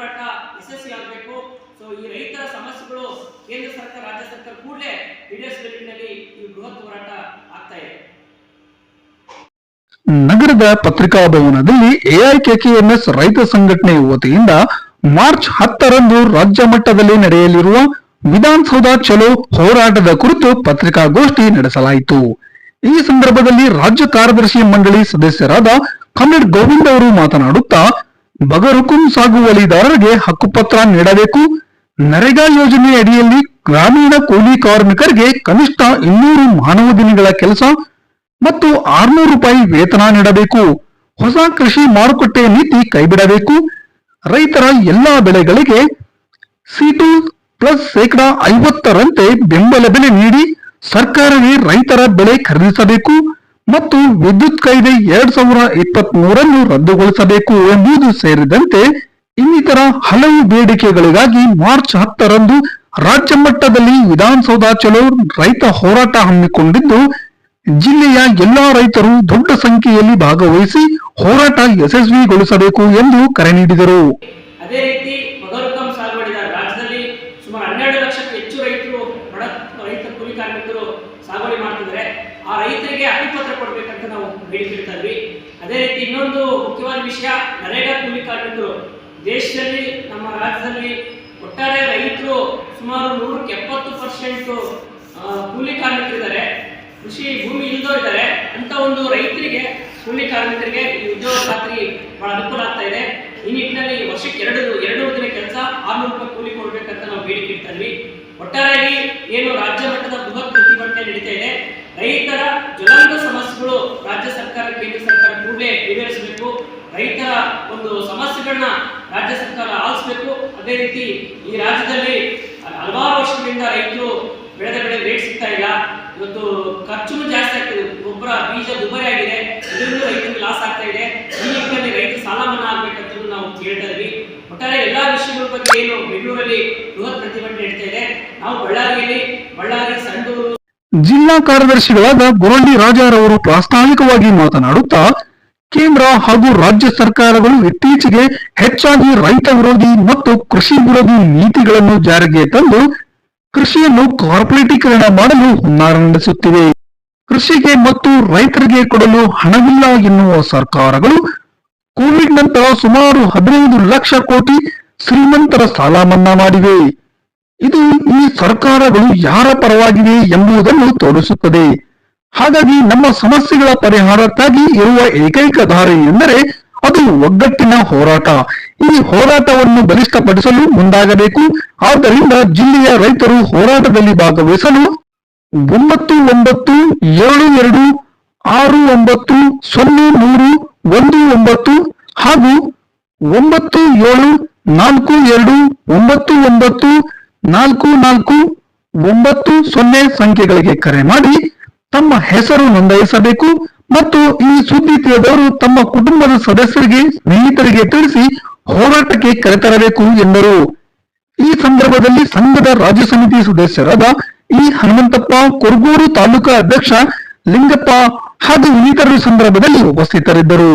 Success ಆಗಬೇಕು. So ಈ ರೈತರ ಸಮಸ್ಯೆಗಳು ಕೇಂದ್ರ ಸರ್ಕಾರ, ರಾಜ್ಯ ಸರ್ಕಾರ ಕೂಡಲೇ ಈಡೇರಿಸುವ ನಿಟ್ಟಿನಲ್ಲಿ ಈ ಬೃಹತ್ ಹೋರಾಟ ಆಗ್ತಾ ಇದೆ. ನಗರದ ಪತ್ರಿಕಾ ಭವನದಲ್ಲಿ ಎಐಕೆಕೆಎಂಎಸ್ ರೈತ ಸಂಘಟನೆ ವತಿಯಿಂದ ಮಾರ್ಚ್ ಹತ್ತರಂದು ರಾಜ್ಯ ಮಟ್ಟದಲ್ಲಿ ನಡೆಯಲಿರುವ ವಿಧಾನಸೌಧ ಚಲೋ ಹೋರಾಟದ ಕುರಿತು ಪತ್ರಿಕಾಗೋಷ್ಠಿ ನಡೆಸಲಾಯಿತು. ಈ ಸಂದರ್ಭದಲ್ಲಿ ರಾಜ್ಯ ಕಾರ್ಯದರ್ಶಿ ಮಂಡಳಿ ಸದಸ್ಯರಾದ ಕನ್ನಡ್ ಗೋವಿಂದ್ ಅವರು ಮಾತನಾಡುತ್ತಾ ಬಗರುಕುಂ ಸಾಗುವಳಿದಾರರಿಗೆ ಹಕ್ಕುಪತ್ರ ನೀಡಬೇಕು. ನರೇಗಾ ಯೋಜನೆ ಅಡಿಯಲ್ಲಿ ಗ್ರಾಮೀಣ ಕೂಲಿ ಕಾರ್ಮಿಕರಿಗೆ ಕನಿಷ್ಠ ಇನ್ನೂರು ಮಾನವ ದಿನಗಳ ಕೆಲಸ ಮತ್ತು ಆರ್ನೂರು ರೂಪಾಯಿ ವೇತನ ನೀಡಬೇಕು. ಹೊಸ ಕೃಷಿ ಮಾರುಕಟ್ಟೆ ನೀತಿ ಕೈಬಿಡಬೇಕು. ರೈತರ ಎಲ್ಲಾ ಬೆಳೆಗಳಿಗೆ ಸಿಟು ಪ್ಲಸ್ ಶೇಕಡಾ ಐವತ್ತರಂತೆ ಬೆಂಬಲ ಬೆಲೆ ನೀಡಿ ಸರ್ಕಾರವೇ ರೈತರ ಬೆಳೆ ಖರೀದಿಸಬೇಕು. ಮತ್ತು ವಿದ್ಯುತ್ ಕಾಯ್ದೆ ಎರಡ್ ಸಾವಿರ ಇಪ್ಪತ್ತ್ ಮೂರನ್ನು ರದ್ದುಗೊಳಿಸಬೇಕು ಎಂಬುದು ಸೇರಿದಂತೆ ಇನ್ನಿತರ ಹಲವು ಬೇಡಿಕೆಗಳಿಗಾಗಿ ಮಾರ್ಚ್ ಹತ್ತರಂದು ರಾಜ್ಯ ಮಟ್ಟದಲ್ಲಿ ವಿಧಾನಸೌಧ ಚಲೋ ರೈತ ಹೋರಾಟ ಹಮ್ಮಿಕೊಂಡಿದ್ದು, ಜಿಲ್ಲೆಯ ಎಲ್ಲಾ ರೈತರು ದೊಡ್ಡ ಸಂಖ್ಯೆಯಲ್ಲಿ ಭಾಗವಹಿಸಿ ಹೋರಾಟ ಯಶಸ್ವಿಗೊಳಿಸಬೇಕು ಎಂದು ಕರೆ ನೀಡಿದರು. ಅದೇ ರೀತಿ ರಾಜ್ಯದಲ್ಲಿ ಸುಮಾರು ಹನ್ನೆರಡು ಲಕ್ಷಕ್ಕೂ ಹೆಚ್ಚು ರೈತರು ರೈತ ಕೂಲಿ ಕಾರ್ಮಿಕರು ಸಾಗುವಳಿ ಆ ರೈತರಿಗೆ ಹಕ್ಕುಪತ್ರ ಕೊಡ್ಬೇಕಂತ ನಾವು ಹೇಳ್ತಿರ್ತಾ ಇದ್ವಿ ಅದೇ ರೀತಿ ಇನ್ನೊಂದು ಮುಖ್ಯವಾದ ವಿಷಯ, ನರೇಗಾ ಕೂಲಿ ಕಾರ್ಮಿಕರು ದೇಶದಲ್ಲಿ, ನಮ್ಮ ರಾಜ್ಯದಲ್ಲಿ ಒಟ್ಟಾರೆ ರೈತರು ಸುಮಾರು ನೂರಕ್ಕೆ ಎಪ್ಪತ್ತು ಪರ್ಸೆಂಟ್ ಕೂಲಿ ಕಾರ್ಮಿಕರಿದ್ದಾರೆ. ಕೃಷಿ ಭೂಮಿ ಇಲ್ದೋ ಇದ್ದಾರೆ ಅಂತ ಒಂದು ರೈತರಿಗೆ, ಕೂಲಿ ಕಾರ್ಮಿಕರಿಗೆ ಈ ಉದ್ಯೋಗ ಖಾತ್ರಿ ಬಹಳ ಅನುಕೂಲ ಆಗ್ತಾ ಇದೆ. ಈ ನಿಟ್ಟಿನಲ್ಲಿ ವರ್ಷಕ್ಕೆ ಎರಡು ಎರಡು ದಿನ ಕೆಲಸ ಆರ್ನೂರು ರೂಪಾಯಿ ಕೂಲಿ ಕೊಡ್ಬೇಕಂತ ನಾವು ಬೇಡಿಕೆ ಇಡ್ತಾ ಇದ್ವಿ. ಒಟ್ಟಾರೆಯಾಗಿ ಏನು ರಾಜ್ಯ ಮಟ್ಟದ ಬೃಹತ್ ರೈತರ ಜ್ವಲಂತ ಸಮಸ್ಯೆಗಳು ರಾಜ್ಯ ಸರ್ಕಾರ, ಕೇಂದ್ರ ಸರ್ಕಾರ ಕೂಡಲೇ ಈಡೇರಿಸಬೇಕು. ರೈತರ ಒಂದು ಸಮಸ್ಯೆಗಳನ್ನ ರಾಜ್ಯ ಸರ್ಕಾರ ಆಲಿಸಬೇಕು. ಅದೇ ರೀತಿ ಈ ರಾಜ್ಯದಲ್ಲಿ ಹಲವಾರು ವರ್ಷಗಳಿಂದ ರೈತರು ಬೆಳೆದ ಬೆಳೆ ರೇಟ್ ಸಿಗ್ತಾ ಇಲ್ಲ. ಇವತ್ತು ಖರ್ಚು ಜಾಸ್ತಿ ಆಗ್ತದೆ. ಗೊಬ್ಬರ, ಬೀಜ ದುಬಾರಿ ಆಗಿದೆ. ಇದರಿಂದ ರೈತರಿಗೆ ಲಾಸ್ ಆಗ್ತಾ ಇದೆ. ಈ ನಿಟ್ಟಿನಲ್ಲಿ ರೈತ ಸಾಲ ಮನ್ನಾ ಆಗ್ಬೇಕಂತ ನಾವು ಕೇಳ್ತಾ ಇದ್ವಿ ಒಟ್ಟಾರೆ ಎಲ್ಲಾ ವಿಷಯಗಳ ಬಗ್ಗೆ ಏನು ಬೆಂಗಳೂರಲ್ಲಿ ಬೃಹತ್ ಪ್ರತಿಭಟನೆ ನಡೀತಾ ಇದೆ. ನಾವು ಬಳ್ಳಾರಿಯಲ್ಲಿ, ಬಳ್ಳಾರಿ, ಸಂಡೂರು ಜಿಲ್ಲಾ ಕಾರ್ಯದರ್ಶಿಗಳಾದ ಬುರಂಡಿ ರಾಜಾರವರು ಪ್ರಾಸ್ತಾವಿಕವಾಗಿ ಮಾತನಾಡುತ್ತಾ, ಕೇಂದ್ರ ಹಾಗೂ ರಾಜ್ಯ ಸರ್ಕಾರಗಳು ಇತ್ತೀಚೆಗೆ ಹೆಚ್ಚಾಗಿ ರೈತ ವಿರೋಧಿ ಮತ್ತು ಕೃಷಿ ವಿರೋಧಿ ನೀತಿಗಳನ್ನು ಜಾರಿಗೆ ತಂದು ಕೃಷಿಯನ್ನು ಕಾರ್ಪೊರೇಟೀಕರಣ ಮಾಡಲು ಹುನ್ನಾರ ನಡೆಸುತ್ತಿವೆ ಕೃಷಿಗೆ ಮತ್ತು ರೈತರಿಗೆ ಕೊಡಲು ಹಣವಿಲ್ಲ ಎನ್ನುವ ಸರ್ಕಾರಗಳು ಕೋವಿಡ್ ನಂತರ ಸುಮಾರು ಹದಿನೈದು ಲಕ್ಷ ಕೋಟಿ ಶ್ರೀಮಂತರ ಸಾಲ ಮನ್ನಾ ಮಾಡಿವೆ. ಇದು ಈ ಸರ್ಕಾರಗಳು ಯಾರ ಪರವಾಗಿವೆ ಎಂಬುದನ್ನು ತೋರಿಸುತ್ತದೆ. ಹಾಗಾಗಿ ನಮ್ಮ ಸಮಸ್ಯೆಗಳ ಪರಿಹಾರಕ್ಕಾಗಿ ಇರುವ ಏಕೈಕ ದಾರಿ ಎಂದರೆ ಅದು ಒಗ್ಗಟ್ಟಿನ ಹೋರಾಟ. ಈ ಹೋರಾಟವನ್ನು ಬಲಿಷ್ಠಪಡಿಸಲು ಮುಂದಾಗಬೇಕು. ಆದ್ದರಿಂದ ಜಿಲ್ಲೆಯ ರೈತರು ಹೋರಾಟದಲ್ಲಿ ಭಾಗವಹಿಸಲು ಒಂಬತ್ತು ಒಂಬತ್ತು ಏಳು ಎರಡು ಆರು ಒಂಬತ್ತು ಸೊನ್ನೆ ಮೂರು ಒಂದು ಒಂಬತ್ತು ಹಾಗೂ ಒಂಬತ್ತು ಏಳು ನಾಲ್ಕು ಎರಡು ಒಂಬತ್ತು ಒಂಬತ್ತು ನಾಲ್ಕು ನಾಲ್ಕು ಒಂಬತ್ತು ಸೊನ್ನೆ ಸಂಖ್ಯೆಗಳಿಗೆ ಕರೆ ಮಾಡಿ ತಮ್ಮ ಹೆಸರು ನೋಂದಾಯಿಸಬೇಕು ಮತ್ತು ಈ ಸುದ್ದಿ ತಿಳಿದವರು ತಮ್ಮ ಕುಟುಂಬದ ಸದಸ್ಯರಿಗೆ, ಸ್ನೇಹಿತರಿಗೆ ತಿಳಿಸಿ ಹೋರಾಟಕ್ಕೆ ಕರೆತರಬೇಕು ಎಂದರು. ಈ ಸಂದರ್ಭದಲ್ಲಿ ಸಂಘದ ರಾಜ್ಯ ಸಮಿತಿ ಸದಸ್ಯರಾದ ಇ. ಹನುಮಂತಪ್ಪ, ಕೊರಗೂರು ತಾಲೂಕಾ ಅಧ್ಯಕ್ಷ ಲಿಂಗಪ್ಪ ಹಾಗೂ ಇನ್ನಿತರರು ಸಂದರ್ಭದಲ್ಲಿ ಉಪಸ್ಥಿತರಿದ್ದರು.